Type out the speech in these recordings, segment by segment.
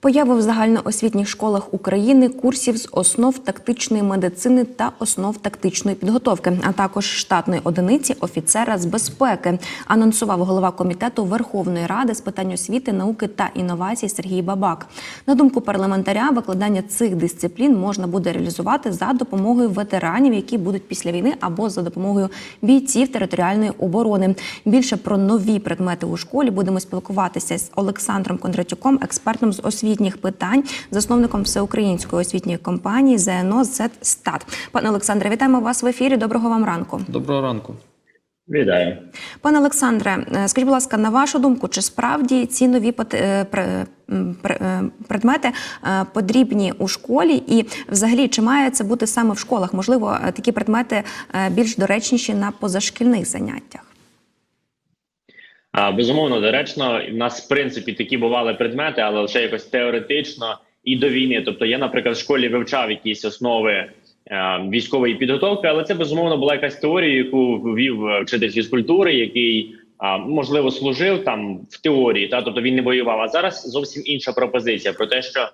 Появи в загальноосвітніх школах України курсів з основ тактичної медицини та основ тактичної підготовки, а також штатної одиниці офіцера з безпеки, анонсував голова комітету Верховної Ради з питань освіти, науки та інновацій Сергій Бабак. На думку парламентаря, викладання цих дисциплін можна буде реалізувати за допомогою ветеранів, які будуть після війни, або за допомогою бійців територіальної оборони. Більше про нові предмети у школі будемо спілкуватися з Олександром Кондратюком, експертом з освітніх питань, засновником всеукраїнської освітньої компанії ЗНО «Зетстат». Пане Олександре, вітаємо вас в ефірі. Доброго вам ранку. Доброго ранку. Вітаю. Пане Олександре, е, скажіть, будь ласка, на вашу думку, чи справді ці нові е, е, предмети потрібні у школі? І взагалі, чи має це бути саме в школах? Можливо, такі предмети більш доречніші на позашкільних заняттях? Безумовно, доречно. в нас в принципі такі бували предмети, але лише якось теоретично і до війни. Тобто, я, наприклад, в школі вивчав якісь основи е, військової підготовки, але це безумовно була якась теорія, яку ввів е, вчитель фізкультури, який можливо служив там в теорії. Та тобто він не воював. А зараз зовсім інша пропозиція про те, що.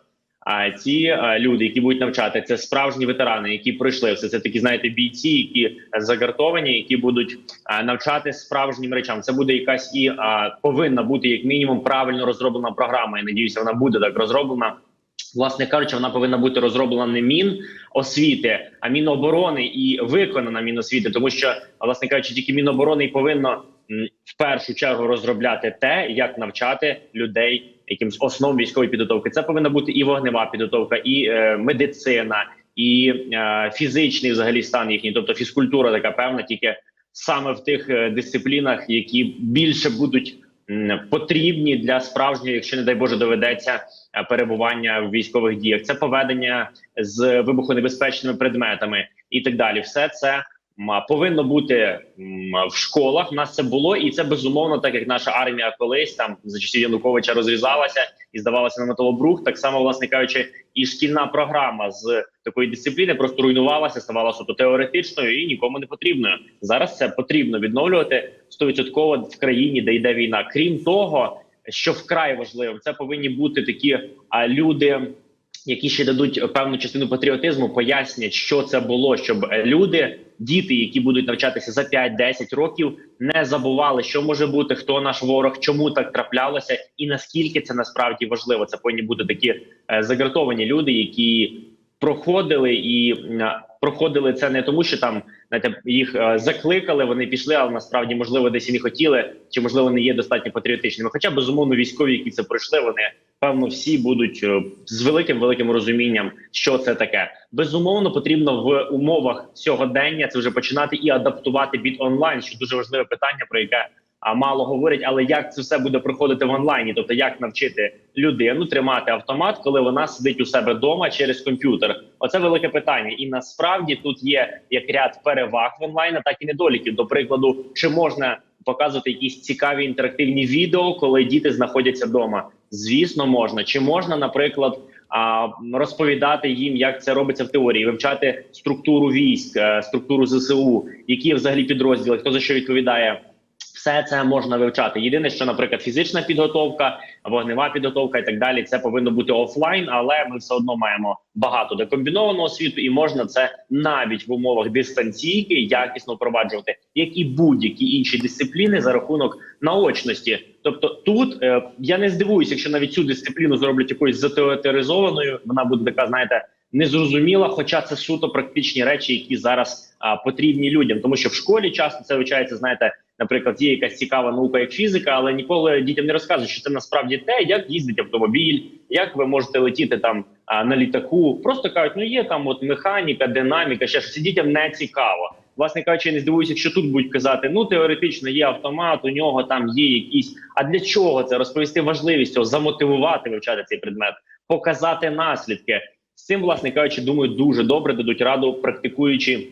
А ці а, люди, які будуть навчати, це справжні ветерани, які пройшли все. Це такі, знаєте, бійці, які загартовані, які будуть а, навчати справжнім речам. Це буде якась і а, повинна бути як мінімум правильно розроблена програма. Я надіюся, вона буде так розроблена. Власне кажучи, вона повинна бути розроблена не мін освіти, а міноборони і виконана міносвіти, тому що власне кажучи, тільки міноборони і повинно в першу чергу розробляти те, як навчати людей якимсь основ військової підготовки. Це повинна бути і вогнева підготовка, і е, медицина, і е, фізичний взагалі стан їхній, тобто фізкультура така певна, тільки саме в тих е, дисциплінах, які більше будуть потрібні для справжнього, якщо не дай Боже, доведеться е, перебування в військових діях. Це поведення з вибухонебезпечними предметами і так далі. Все це повинно бути в школах. У нас це було, і це безумовно, так як наша армія колись там за часів Януковича розрізалася і здавалася на металобрух. Так само, власне кажучи, і шкільна програма з такої дисципліни просто руйнувалася, ставала суто теоретичною і нікому не потрібною. Зараз це потрібно відновлювати стовідсотково в країні, де йде війна. Крім того, що вкрай важливим, це повинні бути такі а, люди. Які ще дадуть певну частину патріотизму, пояснять, що це було, щоб е, люди, діти, які будуть навчатися за 5-10 років, не забували, що може бути, хто наш ворог, чому так траплялося, і наскільки це насправді важливо. Це повинні бути такі е, загартовані люди, які проходили і м, проходили це не тому, що там знаєте, їх е, закликали, вони пішли, але насправді можливо десь і не хотіли, чи можливо не є достатньо патріотичними. Хоча безумовно військові, які це пройшли, вони певно всі будуть е, з великим великим розумінням, що це таке. Безумовно, потрібно в умовах сьогодення це вже починати і адаптувати під онлайн, що дуже важливе питання, про яке мало говорять, але як це все буде проходити в онлайні? Тобто, як навчити людину тримати автомат, коли вона сидить у себе вдома через комп'ютер? Оце велике питання. І насправді тут є як ряд переваг в онлайні, так і недоліків. До прикладу, чи можна показувати якісь цікаві інтерактивні відео, коли діти знаходяться вдома? Звісно, можна. Чи можна, наприклад, розповідати їм, як це робиться в теорії, вивчати структуру військ, е, структуру ЗСУ, які взагалі підрозділи, хто за що відповідає? Все це можна вивчати. Єдине, що, наприклад, фізична підготовка, вогнева підготовка і так далі, це повинно бути офлайн, але ми все одно маємо багато де комбінованого світу, і можна це навіть в умовах дистанційки якісно впроваджувати, як і будь-які інші дисципліни за рахунок наочності. Тобто, тут е, я не здивуюся, якщо навіть цю дисципліну зроблять якоюсь затеотеризованою, вона буде така, знаєте, незрозуміла, хоча це суто практичні речі, які зараз а, потрібні людям, тому що в школі часто це вивчається, знаєте, наприклад, є якась цікава наука, як фізика, але ніколи дітям не розказують, що це насправді те, як їздить автомобіль, як ви можете летіти там на літаку. Просто кажуть, ну є там от механіка, динаміка, ще щось. Дітям не цікаво. Власне кажучи, не здивуюся, якщо тут будуть казати, ну теоретично є автомат, у нього там є якісь. А для чого це розповісти важливість цього, замотивувати вивчати цей предмет, показати наслідки. З цим, власне кажучи, думаю, дуже добре дадуть раду, практикуючи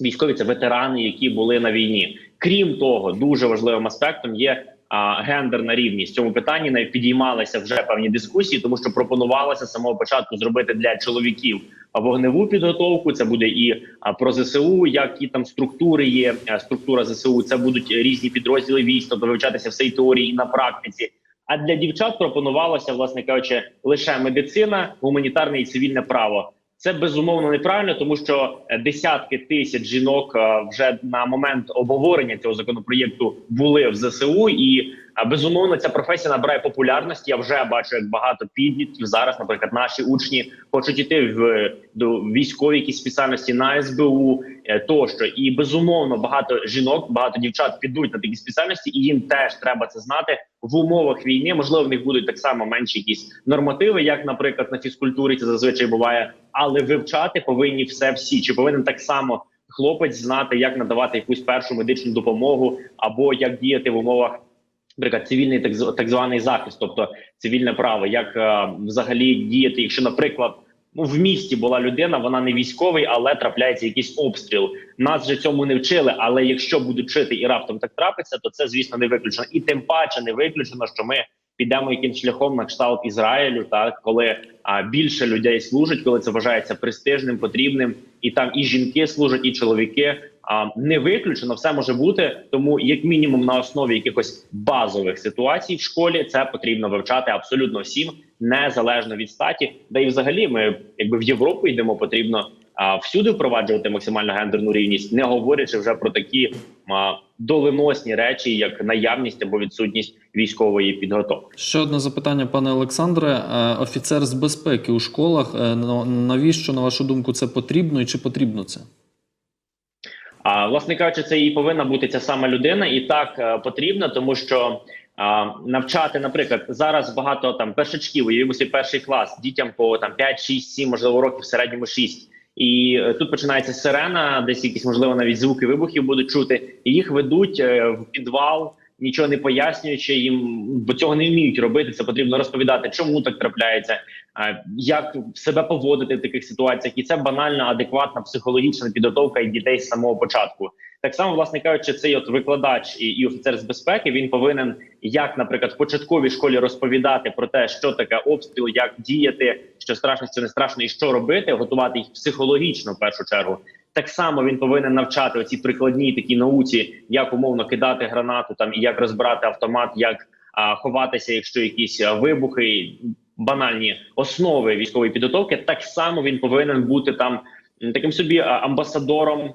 військові це ветерани, які були на війні. Крім того, дуже важливим аспектом є а, гендерна рівність. В цьому питанні навіть підіймалися вже певні дискусії, тому що пропонувалося з самого початку зробити для чоловіків вогневу підготовку. Це буде і а, про ЗСУ, які там структури є. а, Структура ЗСУ це будуть різні підрозділи військ, тобто вивчатися все і теорії і на практиці. А для дівчат пропонувалося, власне кажучи, лише медицина, гуманітарне і цивільне право. Це безумовно неправильно, тому що е, десятки тисяч жінок е, вже на момент обговорення цього законопроєкту були в ЗСУ, і е, безумовно ця професія набирає популярності. Я вже бачу, як багато підлітків зараз, наприклад, наші учні хочуть іти в до військові якісь спеціальності на СБУ тощо. І безумовно багато жінок, багато дівчат підуть на такі спеціальності, і їм теж треба це знати в умовах війни. Можливо, в них будуть так само менші якісь нормативи, як, наприклад, на фізкультурі це зазвичай буває, але вивчати повинні все всі. Чи повинен так само хлопець знати, як надавати якусь першу медичну допомогу, або як діяти в умовах. Наприклад, цивільний так, зв- так званий захист, тобто цивільне право, як е, взагалі діяти, якщо, наприклад, ну в місті була людина, вона не військовий, але трапляється якийсь обстріл. Нас же цьому не вчили. Але якщо будуть вчити і раптом так трапиться, то це звісно не виключено. І тим паче не виключено, що ми підемо якимсь шляхом на кшталт Ізраїлю, так коли а, більше людей служить, коли це вважається престижним, потрібним, і там і жінки служать, і чоловіки. А не виключено, все може бути. Тому, як мінімум, на основі якихось базових ситуацій в школі це потрібно вивчати абсолютно всім, незалежно від статі. Да і взагалі, ми якби в Європу йдемо, потрібно всюди впроваджувати максимальну гендерну рівність, не говорячи вже про такі доленосні речі, як наявність або відсутність військової підготовки. Ще одне запитання, пане Олександре. Е, Офіцер з безпеки у школах. е, на- Навіщо, на вашу думку, це потрібно і чи потрібно це? А власне кажучи, це і повинна бути ця сама людина, і так е, потрібно, тому що навчати, наприклад, зараз багато там першачків, уявимо собі перший клас дітям по там 5, 6, 7, можливо, років, в середньому 6. І е, тут починається сирена, десь якісь можливо навіть звуки вибухів будуть чути, і їх ведуть е, в підвал, нічого не пояснюючи їм, бо цього не вміють робити. Це потрібно розповідати, чому так трапляється, а, як себе поводити в таких ситуаціях, і це банальна, адекватна психологічна підготовка і дітей з самого початку. Так само, власне кажучи, цей от викладач і, і офіцер з безпеки він повинен, як, наприклад, в початковій школі розповідати про те, що таке обстріл, як діяти, що страшно, що не страшно, і що робити, готувати їх психологічно в першу чергу. Так само він повинен навчати оці прикладній такій науці, як умовно кидати гранату, там і як розбирати автомат, як а, ховатися, якщо якісь вибухи, банальні основи військової підготовки. Так само він повинен бути там таким собі амбасадором.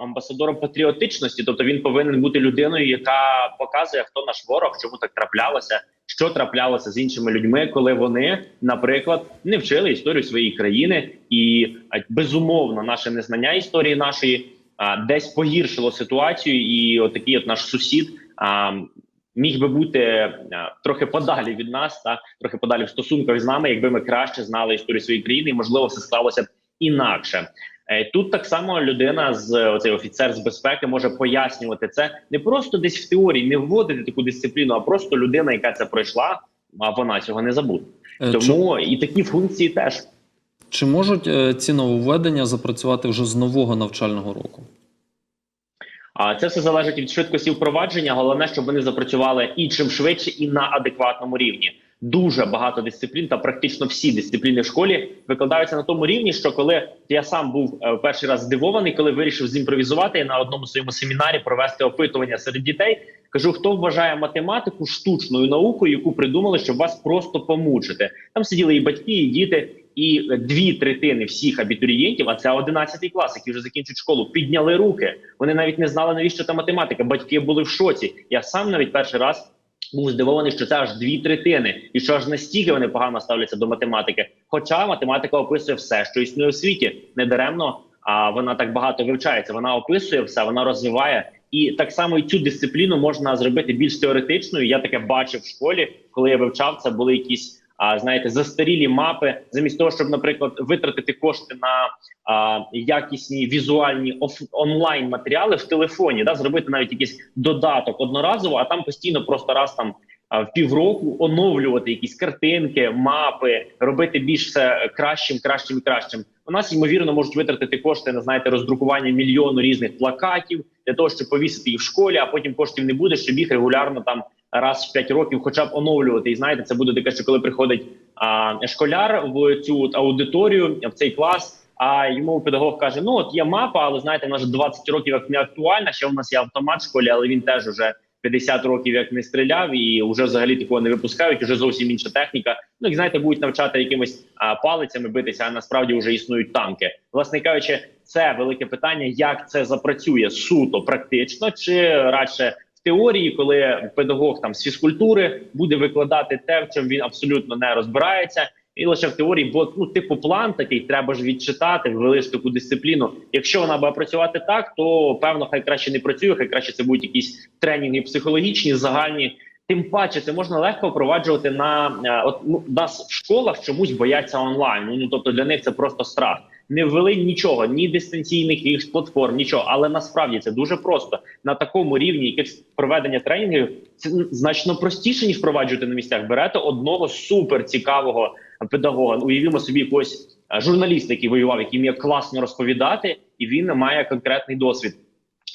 Амбасадором патріотичності, тобто він повинен бути людиною, яка показує, хто наш ворог, чому так траплялося, що траплялося з іншими людьми, коли вони, наприклад, не вчили історію своєї країни, і безумовно, наше незнання історії нашої а, десь погіршило ситуацію, і отакий от наш сусід а, міг би бути трохи подалі від нас, та трохи подалі в стосунках з нами, якби ми краще знали історію своєї країни, і можливо все склалося б інакше. Е, Тут так само людина з оцей офіцер з безпеки може пояснювати це не просто десь в теорії, не вводити таку дисципліну, а просто людина, яка це пройшла, а вона цього не забуде. Е, Тому і такі функції теж. Чи, чи можуть е, ці нововведення запрацювати вже з нового навчального року? А це все залежить від швидкості впровадження. Головне, щоб вони запрацювали і чим швидше, і на адекватному рівні. Дуже багато дисциплін та практично всі дисципліни в школі викладаються на тому рівні, що коли я сам був е, перший раз здивований, коли вирішив зімпровізувати на одному своєму семінарі провести опитування серед дітей. Кажу, хто вважає математику штучною наукою, яку придумали, щоб вас просто помучити. Там сиділи і батьки, і діти, і дві третини всіх абітурієнтів, а це 11 клас, які вже закінчують школу, підняли руки. Вони навіть не знали, навіщо та математика. Батьки були в шоці. Я сам навіть перший раз був здивований, що це аж дві третини, і що аж настільки вони погано ставляться до математики. Хоча математика описує все, що існує у світі, не даремно А вона так багато вивчається. Вона описує все, вона розвиває. І так само і цю дисципліну можна зробити більш теоретичною. Я таке бачив в школі, коли я вивчав це. Були якісь а знаєте, застарілі мапи, замість того, щоб, наприклад, витратити кошти на а, якісні візуальні онлайн матеріали в телефоні, да, зробити навіть якийсь додаток одноразово, а там постійно просто раз там. В півроку оновлювати якісь картинки, мапи, робити більш все кращим, кращим і кращим. У нас ймовірно можуть витратити кошти на знаєте роздрукування мільйону різних плакатів для того, щоб повісити їх в школі, а потім коштів не буде, щоб їх регулярно там раз в 5 років, хоча б оновлювати. І знаєте, це буде таке, що коли приходить а, школяр в цю от аудиторію, в цей клас. А йому педагог каже: Ну от є мапа, але знаєте, вона вже 20 років як не актуальна. Ще у нас є автомат в школі, але він теж уже 50 років як не стріляв, і вже взагалі такого не випускають. Уже зовсім інша техніка. Ну і знаєте, будуть навчати якимись а, палицями битися. А насправді вже існують танки. Власне кажучи, це велике питання, як це запрацює суто практично, чи радше в теорії, коли педагог там з фізкультури буде викладати те, в чому він абсолютно не розбирається. І лише в теорії, бо ну, типу, план такий треба ж відчитати, ввели ж таку дисципліну. Якщо вона буде працювати так, то певно хай краще не працює, хай краще це будуть якісь тренінги психологічні, загальні. Тим паче, це можна легко впроваджувати на е, от ну, нас в школах чомусь бояться онлайн. Ну тобто для них це просто страх. Не ввели нічого, ні дистанційних їх платформ, нічого. Але насправді це дуже просто на такому рівні, якесь проведення тренінгів, це значно простіше ніж впроваджувати на місцях. Берете одного супер цікавого педагога. Уявімо собі якогось е, журналіста, який воював, який вміє класно розповідати, і він має конкретний досвід.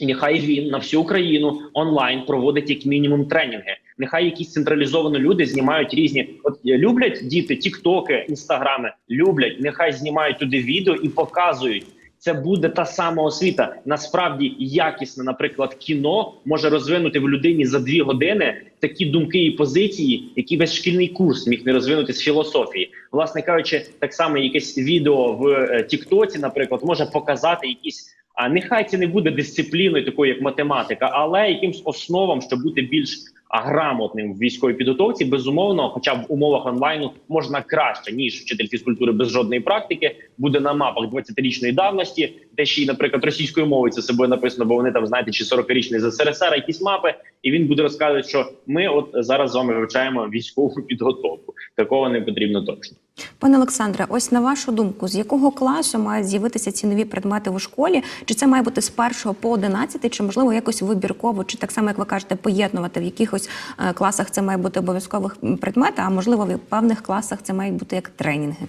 І нехай він на всю Україну онлайн проводить як мінімум тренінги. Нехай якісь централізовані люди знімають різні. От е, люблять діти тіктоки, інстаграми, люблять. Нехай знімають туди відео і показують. Це буде та сама освіта. Насправді якісне, наприклад, кіно може розвинути в людині за дві години такі думки і позиції, які весь шкільний курс міг не розвинути з філософії. Власне кажучи, так само якесь відео в е, Тіктоці, наприклад, може показати якісь. А нехай це не буде дисципліною, такою як математика, але якимсь основам, щоб бути більш а, грамотним в військовій підготовці, безумовно, хоча в умовах онлайну можна краще ніж вчитель фізкультури без жодної практики, буде на мапах 20-річної давності, де ще й, наприклад, російською мовою це собою написано, бо вони там знаєте, чи 40-річний з якісь мапи, і він буде розказувати, що ми от зараз з вами вивчаємо військову підготовку. Такого не потрібно точно. Пане Олександре, ось на вашу думку, з якого класу мають з'явитися ці нові предмети у школі? Чи це має бути з першого по одинадцятий, чи можливо якось вибірково, чи так само, як ви кажете, поєднувати в якихось е, класах це має бути обов'язкових м, предмети, а можливо в певних класах це мають бути як тренінги?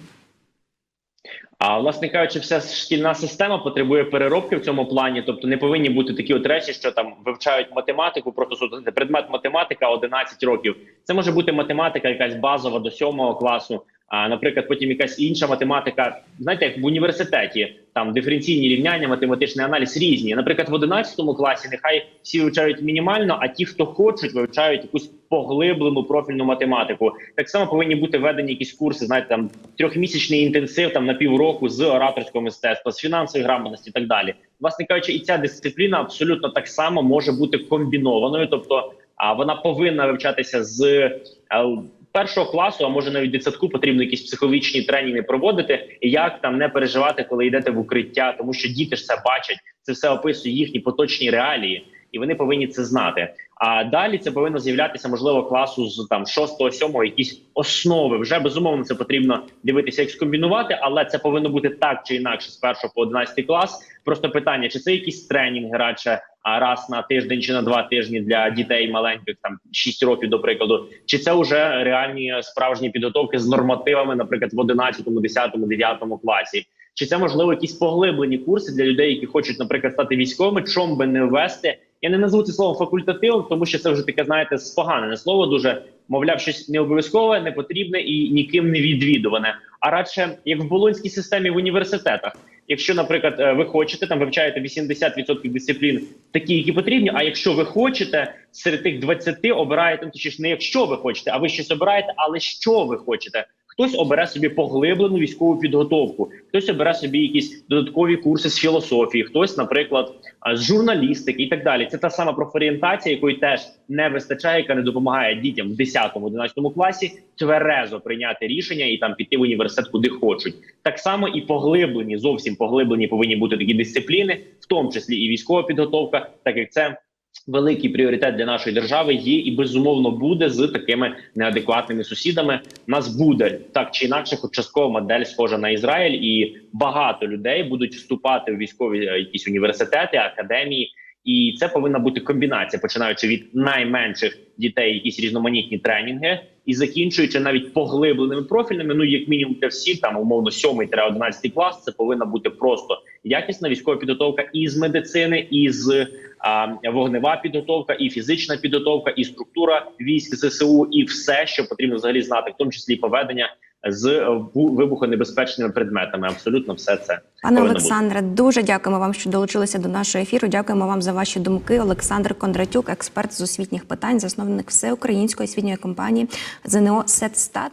А власне кажучи, вся шкільна система потребує переробки в цьому плані. Тобто не повинні бути такі от речі, що там вивчають математику, просто предмет математика 11 років. Це може бути математика, якась базова до 7 класу. А наприклад, потім якась інша математика, знаєте, як в університеті, там диференційні рівняння, математичний аналіз різні. Наприклад, в 11 класі нехай всі вивчають мінімально, а ті, хто хочуть, вивчають якусь поглиблену профільну математику. Так само повинні бути введені якісь курси, знаєте, там трьохмісячний інтенсив там на півроку з ораторського мистецтва, з фінансової грамотності і так далі. Власне кажучи, і ця дисципліна абсолютно так само може бути комбінованою, тобто а вона повинна вивчатися з е, першого класу, а може навіть дитсадку потрібно якісь психологічні тренінги проводити, і як там не переживати, коли йдете в укриття, тому що діти ж це бачать, це все описує їхні поточні реалії, і вони повинні це знати. А далі це повинно з'являтися можливо класу з там 6-7, якісь основи. Вже безумовно це потрібно дивитися, як скомбінувати, але це повинно бути так чи інакше з 1 по 11 клас. Просто питання, чи це якісь тренінги радше раз на тиждень чи на два тижні для дітей маленьких, там 6 років, до прикладу, чи це вже реальні справжні підготовки з нормативами, наприклад, в 11, 10, 9 класі. Чи це можливо якісь поглиблені курси для людей, які хочуть, наприклад, стати військовими, чом би не ввести? Я не назву це словом факультативом, тому що це вже таке, знаєте, споганене слово. Дуже мовляв, щось не обов'язкове, не потрібне і ніким не відвідуване. А радше як в болонській системі в університетах. Якщо, наприклад, е, ви хочете там вивчаєте 80% дисциплін, такі, які потрібні. А якщо ви хочете серед тих 20 обираєте, ну, точніше, не якщо ви хочете, а ви щось обираєте, але що ви хочете. Хтось обере собі поглиблену військову підготовку, хтось обере собі якісь додаткові курси з філософії, хтось, наприклад, з журналістики і так далі. Це та сама профорієнтація, якої теж не вистачає, яка не допомагає дітям в 10-11 класі тверезо прийняти рішення і там піти в університет, куди хочуть. Так само і поглиблені, зовсім поглиблені повинні бути такі дисципліни, в тому числі і військова підготовка, так як це великий пріоритет для нашої держави є і безумовно буде з такими неадекватними сусідами. У нас буде так чи інакше, хоч частково модель схожа на Ізраїль, і багато людей будуть вступати в військові е, якісь університети, академії. І це повинна бути комбінація, починаючи від найменших дітей, якісь різноманітні тренінги, і закінчуючи навіть поглибленими профільними. Ну як мінімум для всіх, там умовно 7-11 клас. Це повинна бути просто якісна військова підготовка і з медицини, і з а, вогнева підготовка, і фізична підготовка, і структура військ ЗСУ, і все, що потрібно взагалі знати, в тому числі поведення з вибухонебезпечними предметами. Абсолютно все це Пане Олександре. бути. Дуже дякуємо вам, що долучилися до нашого ефіру. Дякуємо вам за ваші думки. Олександр Кондратюк, експерт з освітніх питань, засновник всеукраїнської освітньої компанії ЗНО Сетстат.